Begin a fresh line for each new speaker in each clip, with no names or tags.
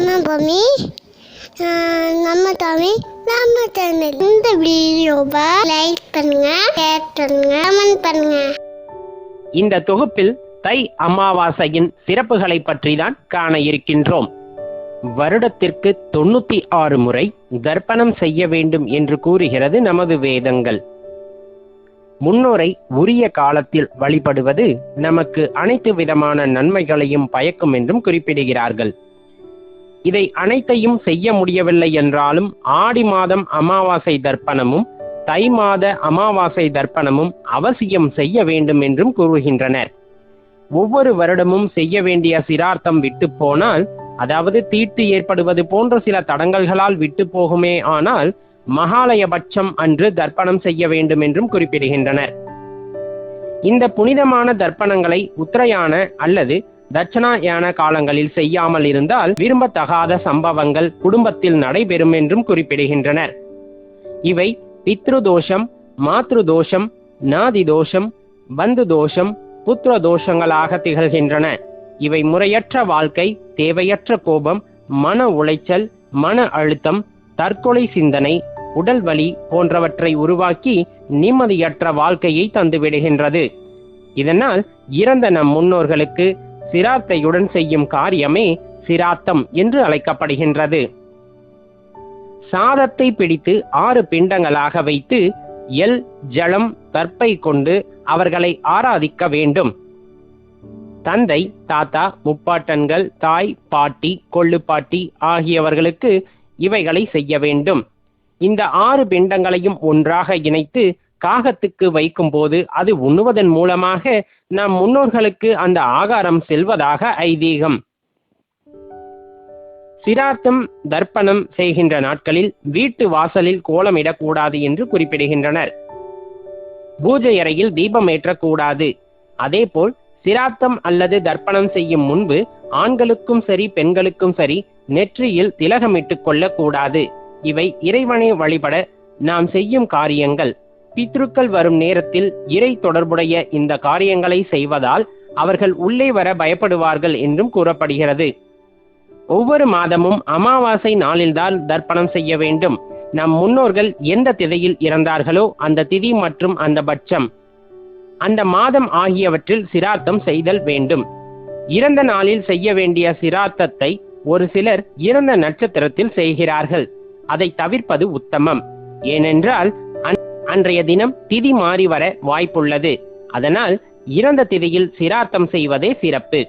நம்ம பூமி நம்ம தமிழ் நம்ம தமிழ் இந்த வீடியோவை லைக் பண்ணுங்க ஷேர் பண்ணுங்க கமெண்ட் பண்ணுங்க.
இந்த தொகுப்பில் தை அமாவாசையின் சிறப்புகளை பற்றி தான் காண இருக்கின்றோம். வருடத்திற்கு தொண்ணூத்தி ஆறு முறை தர்ப்பணம் செய்ய வேண்டும் என்று கூறுகிறது நமது வேதங்கள். முன்னோரை உரிய காலத்தில் வழிபடுவது நமக்கு அனைத்து விதமான நன்மைகளையும் பயக்கும் என்றும் குறிப்பிடுகிறார்கள். இதை அனைத்தையும் செய்ய முடியவில்லை என்றாலும் ஆடி மாதம் அமாவாசை தர்ப்பணமும் தை மாத அமாவாசை தர்ப்பணமும் அவசியம் செய்ய வேண்டும் என்றும் கூறுகின்றனர். ஒவ்வொரு வருடமும் செய்ய வேண்டிய சிரார்த்தம் விட்டு போனால் அதாவது தீட்டு ஏற்படுவது போன்ற சில தடங்கல்களால் விட்டு போகுமே ஆனால் மகாலயபட்சம் அன்று தர்ப்பணம் செய்ய வேண்டும் என்றும் குறிப்பிடுகின்றனர். இந்த புனிதமான தர்ப்பணங்களை உத்தரையான அல்லது தட்சணாயான காலங்களில் செய்யாமல் இருந்தால் விரும்பத்தகாத சம்பவங்கள் குடும்பத்தில் நடைபெறும் என்றும் குறிப்பிடுகின்றனர். இவை பித்ரு தோஷம் மாத்ரு தோஷம் நாதி தோஷம் பந்து தோஷம் புத்திர தோஷங்களாக திகழ்கின்றன. இவை முறையற்ற வாழ்க்கை தேவையற்ற கோபம் மன உளைச்சல் மன அழுத்தம் தற்கொலை சிந்தனை உடல் வலி போன்றவற்றை உருவாக்கி நிம்மதியற்ற வாழ்க்கையை தந்துவிடுகின்றது. இதனால் இறந்த நம் முன்னோர்களுக்கு சிராத்தையுடன் செய்யும் காரியமே சிராத்தம் என்று அழைக்கப்படுகின்றது. சாதத்தை பிடித்து ஆறு பிண்டங்களாக வைத்து எல் ஜலம் தற்பை கொண்டு அவர்களை ஆராதிக்க வேண்டும். தந்தை தாத்தா முப்பாட்டன்கள் தாய் பாட்டி கொள்ளுப்பாட்டி ஆகியவர்களுக்கு இவைகளை செய்ய வேண்டும். இந்த ஆறு பிண்டங்களையும் ஒன்றாக இணைத்து காகத்துக்கு வைக்கும் போது அது உண்ணுவதன் மூலமாக நம் முன்னோர்களுக்கு அந்த ஆகாரம் செல்வதாக ஐதீகம். சிராத்தம் தர்ப்பணம் செய்கின்ற நாட்களில் வீட்டு வாசலில் கோலமிடக்கூடாது என்று குறிப்பிடுகின்றனர். பூஜை அறையில் தீபம் ஏற்றக்கூடாது. அதேபோல் சிராத்தம் அல்லது தர்ப்பணம் செய்யும் முன்பு ஆண்களுக்கும் சரி பெண்களுக்கும் சரி நெற்றியில் திலகமிட்டுக் கொள்ளக்கூடாது. இவை இறைவனை வழிபட நாம் செய்யும் காரியங்கள். பித்ருக்கள் வரும் நேரத்தில் இறை தொடர்புடைய இந்த காரியங்களை செய்வதால் அவர்கள் உள்ளே வர பயப்படுவார்கள் என்றும் கூறப்படுகிறது. ஒவ்வொரு மாதமும் அமாவாசை நாளில்தான் தர்ப்பணம் செய்ய வேண்டும். நம் முன்னோர்கள் எந்த திதையில் இறந்தார்களோ அந்த திதி மற்றும் அந்த பட்சம். அந்த மாதம் ஆகியவற்றில் சிராத்தம் செய்தல் வேண்டும். இறந்த நாளில் செய்ய வேண்டிய சிராத்தத்தை ஒரு சிலர் இறந்த நட்சத்திரத்தில் செய்கிறார்கள். அதை தவிர்ப்பது உத்தமம். ஏனென்றால் அன்றைய தினம் திதி மாறி வர வாய்ப்புள்ளது. அதனால் இறந்த திதியில் சிரார்த்தம் செய்வதே சிறப்பு.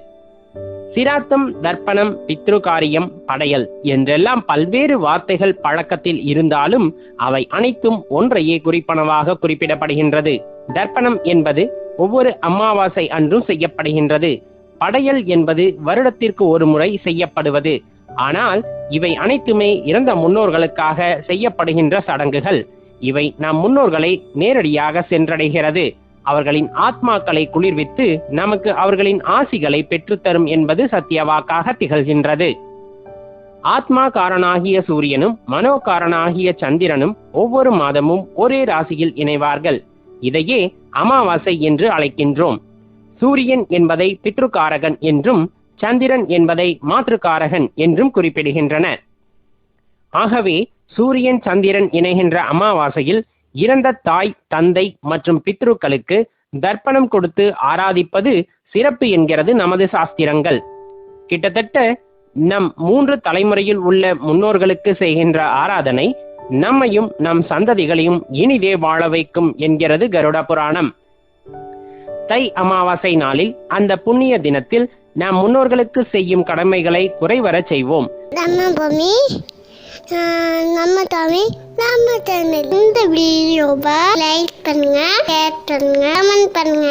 சிராத்தம் தர்ப்பணம் பித்ருகாரியம் படையல் என்றெல்லாம் பல்வேறு வார்த்தைகள் பழக்கத்தில் இருந்தாலும் அவை அனைத்தும் ஒன்றையே குறிப்பனவாக குறிப்பிடப்படுகின்றது. தர்ப்பணம் என்பது ஒவ்வொரு அமாவாசை அன்றும் செய்யப்படுகின்றது. படையல் என்பது வருடத்திற்கு ஒரு முறை செய்யப்படுவது. ஆனால் இவை அனைத்துமே இறந்த முன்னோர்களுக்காக செய்யப்படுகின்ற சடங்குகள். இவை நம் முன்னோர்களை நேரடியாக சென்றடைகிறது. அவர்களின் ஆத்மாக்களை குளிர்வித்து நமக்கு அவர்களின் ஆசிகளை பெற்றுத்தரும் என்பது சத்தியவாக்காக திகழ்கின்றது. ஆத்மா காரனாகிய சூரியனும் மனோகாரனாகிய சந்திரனும் ஒவ்வொரு மாதமும் ஒரே ராசியில் இணைவார்கள். இதையே அமாவாசை என்று அழைக்கின்றோம். சூரியன் என்பதை பித்ருகாரகன் என்றும் சந்திரன் என்பதை மாற்றுக்காரகன் என்றும் குறிப்பிடுகின்றன. ஆகவே சூரியன் சந்திரன் இணைகின்ற அமாவாசையில் இறந்த தாய் தந்தை மற்றும் பித்ருக்களுக்கு தர்ப்பணம் கொடுத்து ஆராதிப்பது சிறப்பு என்கிறது நமது சாஸ்திரங்கள். கிட்டத்தட்ட நம் மூன்று தலைமுறையில் உள்ள முன்னோர்களுக்கு செய்கின்ற ஆராதனை நம்மையும் நம் சந்ததிகளையும் இனிதே வாழ வைக்கும் என்கிறது கருட புராணம். தை அமாவாசை நாளில் அந்த புண்ணிய தினத்தில் நாம் முன்னோர்களுக்கு செய்யும் கடமைகளை குறைவர செய்வோம்.
நம்ம தமிழ் ஆஹ் நம்ம தமிழ். நம்ம இந்த வீடியோவை லைக் பண்ணுங்க ஷேர் பண்ணுங்க கமெண்ட் பண்ணுங்க.